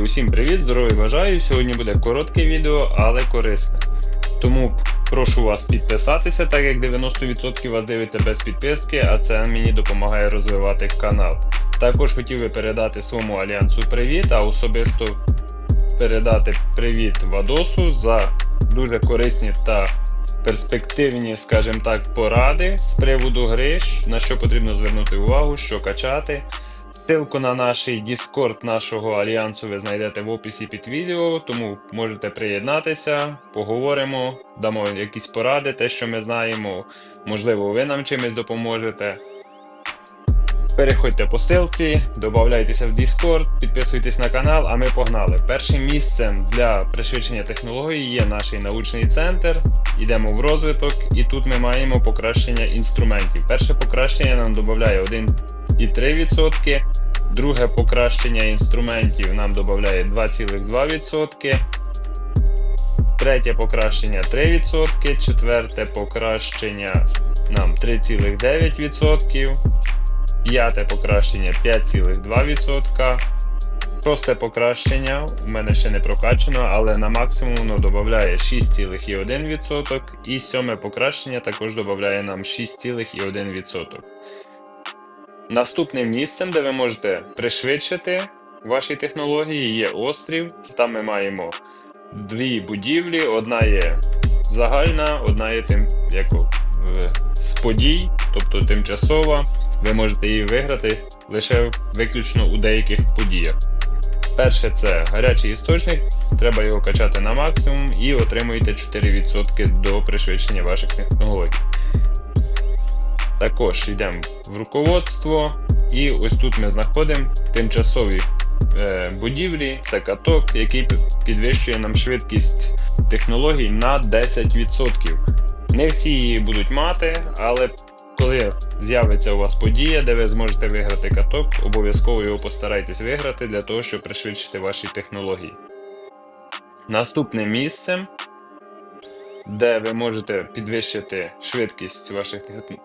усім привіт, здоров'я бажаю. Сьогодні буде коротке відео, але корисне. Тому прошу вас підписатися, так як 90% вас дивиться без підписки, а це мені допомагає розвивати канал. Також хотів би передати своєму альянсу привіт, а особисто передати привіт Вадосу за дуже корисні та перспективні, скажімо так, поради з приводу гри, на що потрібно звернути увагу, що качати. Ссылку на наш Discord нашого альянсу ви знайдете в описі під відео, тому можете приєднатися, поговоримо, дамо якісь поради, те, що ми знаємо. Можливо, ви нам чимось допоможете. Переходьте по ссылці, додавайтеся в Discord, підписуйтесь на канал, а ми погнали. Першим місцем для пришвидшення технологій є наш научний центр. Йдемо в розвиток, і тут ми маємо покращення інструментів. Перше покращення нам додає 1,3%, друге покращення інструментів нам додає 2,2%. Третє покращення 3%, четверте покращення нам 3,9%. П'яте покращення 5,2%. Шосте покращення у мене ще не прокачано, але на максимум воно додає 6,1%. І сьоме покращення також додає нам 6,1%. Наступним місцем, де ви можете пришвидшити ваші технології, є острів. Там ми маємо дві будівлі. Одна є загальна, одна є тим, як з подій, тобто тимчасова. Ви можете її виграти лише виключно у деяких подіях. Перше це гарячий істочник, треба його качати на максимум і отримуєте 4% до пришвидшення ваших технологій. Також йдемо в руководство, і ось тут ми знаходимо тимчасові е, будівлі, це каток, який підвищує нам швидкість технологій на 10%. Не всі її будуть мати, але коли з'явиться у вас подія, де ви зможете виграти каток, обов'язково його постарайтесь виграти для того, щоб пришвидшити ваші технології. Наступним місцем, де ви можете підвищити швидкість ваших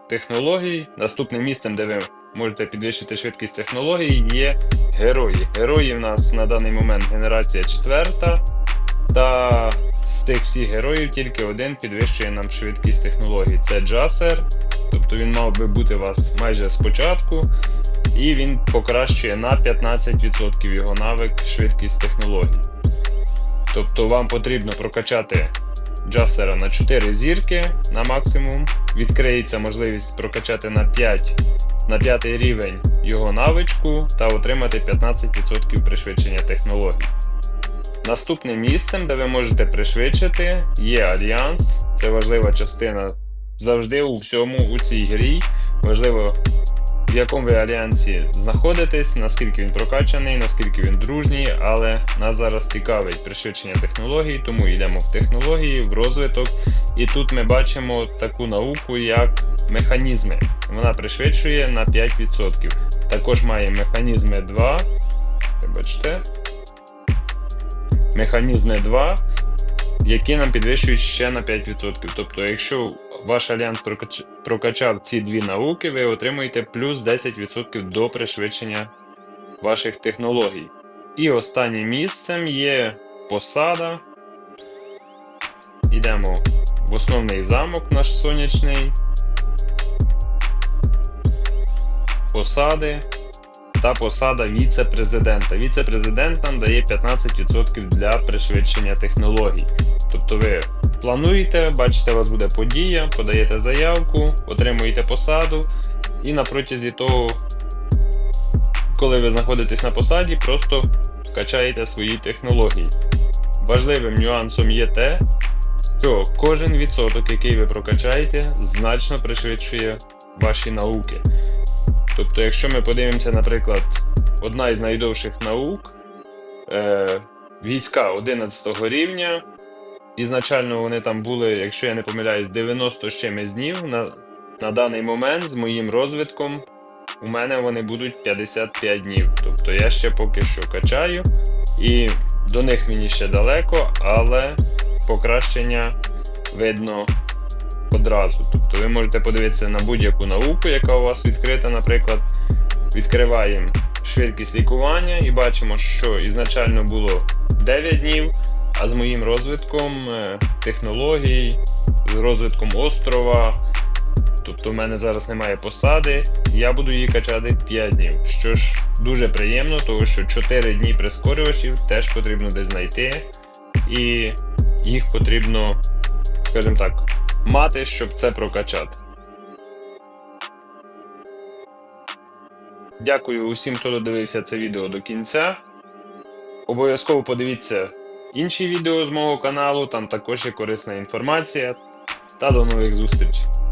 технологій, наступним місцем, де ви можете підвищити швидкість технологій, є герої. Герої в нас на даний момент генерація четверта. Та з цих всіх героїв тільки один підвищує нам швидкість технологій. Це Джасер. Тобто він мав би бути у вас майже спочатку, і він покращує на 15% його навик швидкість технологій. Тобто вам потрібно прокачати Джасера на 4 зірки на максимум. Відкриється можливість прокачати на 5 на 5 рівень його навичку та отримати 15% пришвидшення технологій. Наступним місцем, де ви можете пришвидшити, є Альянс. Це важлива частина завжди у всьому у цій грі. Важливо, в якому ви альянсі знаходитесь, наскільки він прокачаний, наскільки він дружній, але нас зараз цікавить пришвидшення технологій, тому йдемо в технології, в розвиток. І тут ми бачимо таку науку, як механізми. Вона пришвидшує на 5%. Також має механізми 2. Вибачте. Механізми 2, які нам підвищують ще на 5%. Тобто, якщо ваш альянс прокач- прокачав ці дві науки, ви отримуєте плюс 10% до пришвидшення ваших технологій. І останнім місцем є посада. Йдемо в основний замок наш сонячний. Посади та посада віце-президента. Віце-президент нам дає 15% для пришвидшення технологій. Тобто ви плануєте, бачите, у вас буде подія, подаєте заявку, отримуєте посаду, і на протязі того, коли ви знаходитесь на посаді, просто качаєте свої технології. Важливим нюансом є те, що кожен відсоток, який ви прокачаєте, значно пришвидшує ваші науки. Тобто, якщо ми подивимося, наприклад, одна із найдовших наук е, війська 11 рівня. Ізначально вони там були, якщо я не помиляюсь, 90 з чимось днів. На, на даний момент з моїм розвитком у мене вони будуть 55 днів. Тобто я ще поки що качаю, і до них мені ще далеко, але покращення видно одразу. Тобто ви можете подивитися на будь-яку науку, яка у вас відкрита, наприклад, відкриваємо швидкість лікування і бачимо, що ізначально було 9 днів, а з моїм розвитком е, технологій, з розвитком острова, тобто в мене зараз немає посади, я буду її качати 5 днів. Що ж дуже приємно, тому що 4 дні прискорювачів теж потрібно десь знайти, і їх потрібно, скажімо так, мати, щоб це прокачати. Дякую усім, хто додивився це відео до кінця. Обов'язково подивіться інші відео з мого каналу, там також є корисна інформація. Та до нових зустрічей!